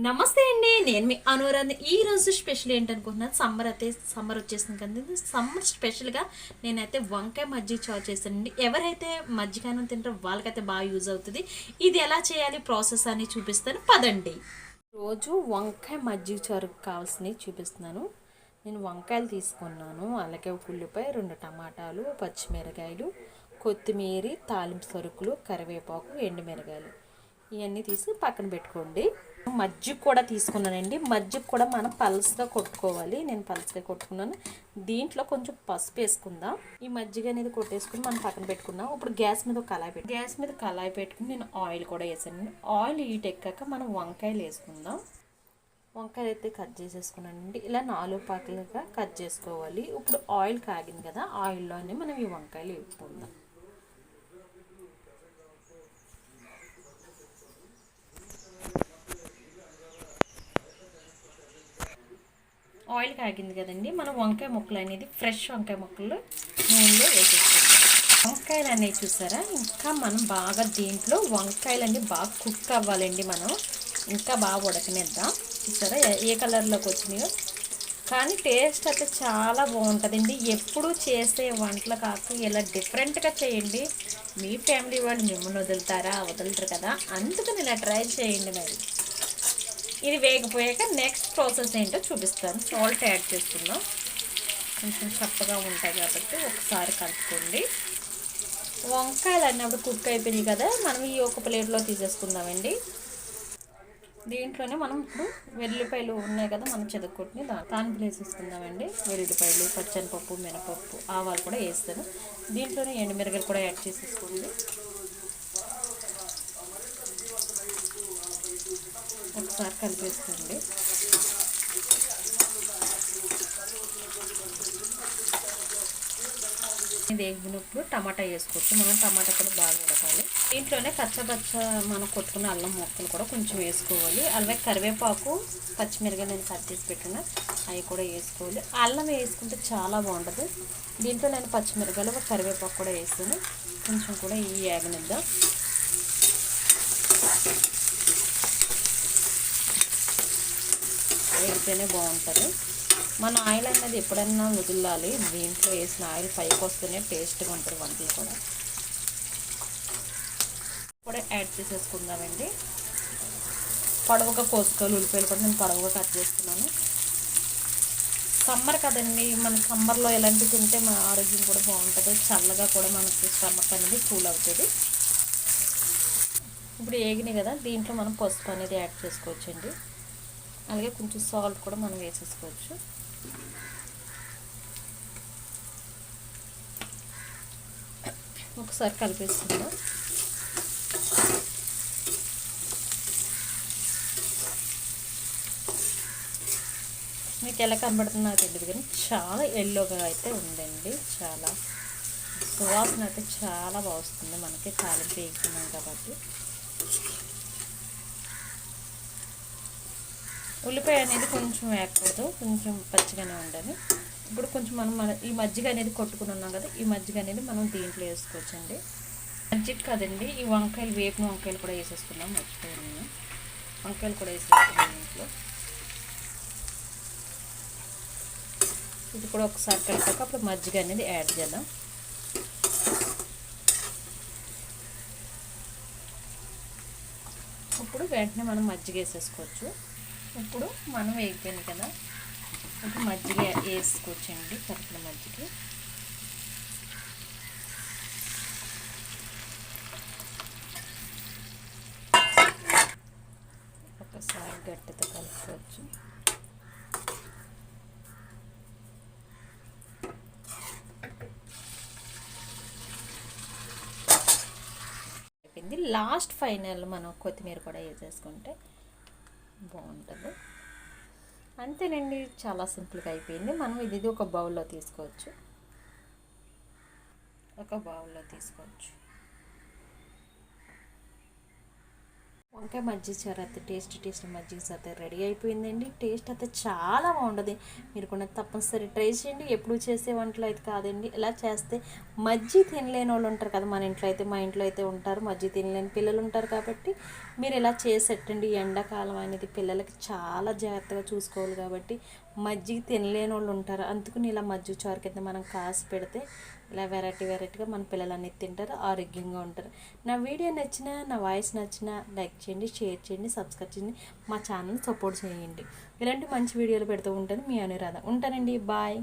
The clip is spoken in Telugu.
నమస్తే అండి. నేను మీ అనురాధ ఈ రోజు స్పెషల్ ఏంటనుకుంటున్నాను? సమ్మర్ అయితే సమ్మర్ వచ్చేసింది కదా సమ్మర్ స్పెషల్గా నేనైతే వంకాయ మజ్జిగ చారు చేస్తానండి ఎవరైతే మజ్జిగానం తింటారో వాళ్ళకైతే బాగా యూజ్ అవుతుంది. ఇది ఎలా చేయాలి? ప్రాసెస్ అని చూపిస్తాను. పదండి. రోజు వంకాయ మజ్జిగ చారు కావాల్సినవి చూపిస్తున్నాను. నేను వంకాయలు తీసుకున్నాను. అలాగే ఒక ఉల్లిపాయ రెండు టమాటాలు పచ్చిమిరకాయలు కొత్తిమీర తాలింపు సరుకులు కరివేపాకు ఎండుమిరకాయలు. ఇవన్నీ తీసి పక్కన పెట్టుకోండి. మజ్జిగ కూడా తీసుకున్నానండి. మజ్జిగ కూడా మనం పల్స్గా కొట్టుకోవాలి. నేను పల్స్గా కొట్టుకున్నాను. దీంట్లో కొంచెం పసుపు వేసుకుందాం. ఈ మజ్జిగ అనేది కొట్టేసుకుని మనం పక్కన పెట్టుకుందాం. ఇప్పుడు గ్యాస్ మీద కళాయి పెట్టి గ్యాస్ మీద కళాయి పెట్టుకుని నేను ఆయిల్ కూడా వేసాను ఆయిల్ హీట్ ఎక్కాక మనం వంకాయలు వేసుకుందాం. వంకాయలు అయితే కట్ చేసేసుకున్నానండి. ఇలా నాలుగు పాకలుగా కట్ చేసుకోవాలి. ఇప్పుడు ఆయిల్ కాగింది కదా ఆయిల్లోనే మనం ఈ వంకాయలు వేసుకుందాం ఆయిల్ కాగింది కదండి మనం వంకాయ ముక్కలు అనేది ఫ్రెష్ వంకాయ ముక్కలు నూనెలో వేసేస్తాం వంకాయలు అనేవి చూసారా? ఇంకా మనం బాగా దీంట్లో వంకాయలు అన్నీ బాగా కుక్ అవ్వాలండి మనం. ఇంకా బాగా ఉడకనిద్దాం. చూసారా? ఏ- ఏ కలర్లోకి వచ్చినాయో? కానీ టేస్ట్ అయితే చాలా బాగుంటుందండి. ఎప్పుడు చేసే వంటలు కాక ఇలా డిఫరెంట్గా చేయండి. మీ ఫ్యామిలీ వాళ్ళు మిమ్మల్ని వదులుతారా? వదులుతారు కదా. అందుకని ఇలా ట్రై చేయండి మరి. ఇది వేగిపోయాక నెక్స్ట్ ప్రాసెస్ ఏంటో చూపిస్తాను. సాల్ట్ యాడ్ చేస్తున్నాం. కొంచెం చప్పగా ఉంటాయి కాబట్టి ఒకసారి కలుపుకోండి. వంకాయలు అన్నప్పుడు కుక్ అయిపోయినాయి కదా మనం ఈ ఒక ప్లేట్లో తీసేసుకుందామండి. దీంట్లోనే మనం ఇప్పుడు వెల్లిపాయలు ఉన్నాయి కదా మనం చెదక్కొట్టుని దా తానింపులు వేసేసుకుందామండి. వెల్లిపాయలు పచ్చనిపప్పు మినపప్పు ఆవాలు కూడా వేస్తాను. దీంట్లోనే ఎండుమిరగలు కూడా యాడ్ చేసేసుకోండి. ఒకసారి కలిపేసుకోండి. ఇది టమాటా వేసుకోవచ్చు. మనం టమాటా కూడా బాగా ఉడకాలి. దీంట్లోనే కచ్చబచ్చ మనం కొట్టుకున్న అల్లం ముక్కలు కూడా కొంచెం వేసుకోవాలి. అలాగే కరివేపాకు పచ్చిమిరగా నేను కట్ చేసి పెట్టిన అవి కూడా వేసుకోవాలి. అల్లం వేసుకుంటే చాలా బాగుంటుంది. దీంట్లో నేను పచ్చిమిరకాయలు కరివేపాకు కూడా వేసుకొని కొంచెం కూడా ఈ వేగనిద్దాం. వేగితేనే బాగుంటుంది. మన ఆయిల్ అనేది ఎప్పుడన్నా వదిలాలి. దీంట్లో వేసిన ఆయిల్ పైకి వస్తేనే టేస్ట్గా ఉంటుంది వంటలు కూడా. కూడా యాడ్ చేసేసుకుందామండి. పొడవుగా కోసుకోవాలి. ఉల్లిపాయలు కూడా నేను పొడవుగా కట్ చేస్తున్నాను. సమ్మర్ కదండి. మన సమ్మర్లో ఎలాంటివి తింటే మన ఆరోగ్యం కూడా బాగుంటుంది. చల్లగా కూడా మనకి స్టమక్ అనేది కూల్ అవుతుంది. ఇప్పుడు ఏగినాయి కదా దీంట్లో మనం పసుపు అనేది యాడ్ చేసుకోవచ్చండి. అలాగే కొంచెం సాల్ట్ కూడా మనం వేసేసుకోవచ్చు. ఒకసారి కలిపేసుకుందాం. మీకు ఎలా కనబడుతుందో నాకు తెలియదు కానీ చాలా ఎల్లోగా అయితే ఉందండి చాలా. సువాసన అయితే చాలా బాగా వస్తుంది మనకి తాలింపు వేసుకున్నాం కాబట్టి. ఉల్లిపాయ అనేది కొంచెం వేయకూడదు. కొంచెం పచ్చిగానే ఉండాలి. ఇప్పుడు కొంచెం మనం మన ఈ మజ్జిగ అనేది కొట్టుకుని ఉన్నాం కదా ఈ మజ్జిగ అనేది మనం దీంట్లో వేసుకోవచ్చండి. మజ్జిగ కాదండి ఈ వంకాయలు వేపిన వంకాయలు కూడా వేసేసుకున్నాం మర్చిపోయాను నేను. వంకాయలు కూడా వేసేసుకున్నాం దీంట్లో ఇది కూడా ఒకసారి కలిపాక అప్పుడు మజ్జిగ అనేది యాడ్ చేద్దాం. ఇప్పుడు వెంటనే మనం మజ్జిగ వేసేసుకోవచ్చు. ఇప్పుడు మనం వేగిపోయింది కదా ఇప్పుడు మజ్జిగ వేసుకోవచ్చండి కరిపిన మజ్జిగ. ఒకసారి గట్టితో కలుపుకోవచ్చు. అయిపోయింది. లాస్ట్ ఫైనల్ మనం కొత్తిమీర కూడా వేసేసుకుంటే బాగుంటుంది. అంతేనండి చాలా సింపుల్గా అయిపోయింది. మనం ఇది ఒక బౌల్లో తీసుకోవచ్చు. ఒక బౌల్లో తీసుకోవచ్చు. వంకాయ మజ్జిగ చారు అయితే టేస్ట్ టేస్ట్ మజ్జిగ చారు అయితే రెడీ అయిపోయిందండి. టేస్ట్ అయితే చాలా బాగుంటుంది మీరు కూడా తప్పనిసరి ట్రై చేయండి. ఎప్పుడు చేసే వంటలు అయితే కాదండి. ఇలా చేస్తే మజ్జిగ తినలేని వాళ్ళు ఉంటారు కదా మన ఇంట్లో అయితే మా ఇంట్లో అయితే ఉంటారు మజ్జిగ తినలేని పిల్లలు ఉంటారు కాబట్టి మీరు ఇలా చేసేటండి ఎండాకాలం అనేది పిల్లలకి చాలా జాగ్రత్తగా చూసుకోవాలి కాబట్టి మజ్జిగ తినలేని వాళ్ళు ఉంటారు. అందుకని ఇలా మజ్జిగ చారు కింద మనం కాసి పెడితే ఇలా వెరైటీ వెరైటీగా మన పిల్లలు అనేది తింటారు ఆరోగ్యంగా ఉంటారు. నా వీడియో నచ్చినా నా వాయిస్ నచ్చినా లైక్ చేయండి షేర్ చేయండి సబ్స్క్రైబ్ చేయండి. మా ఛానల్ సపోర్ట్ చేయండి. ఇలాంటి మంచి వీడియోలు పెడుతూ ఉంటాను. మీ అనురాధ. ఉంటానండి. బాయ్.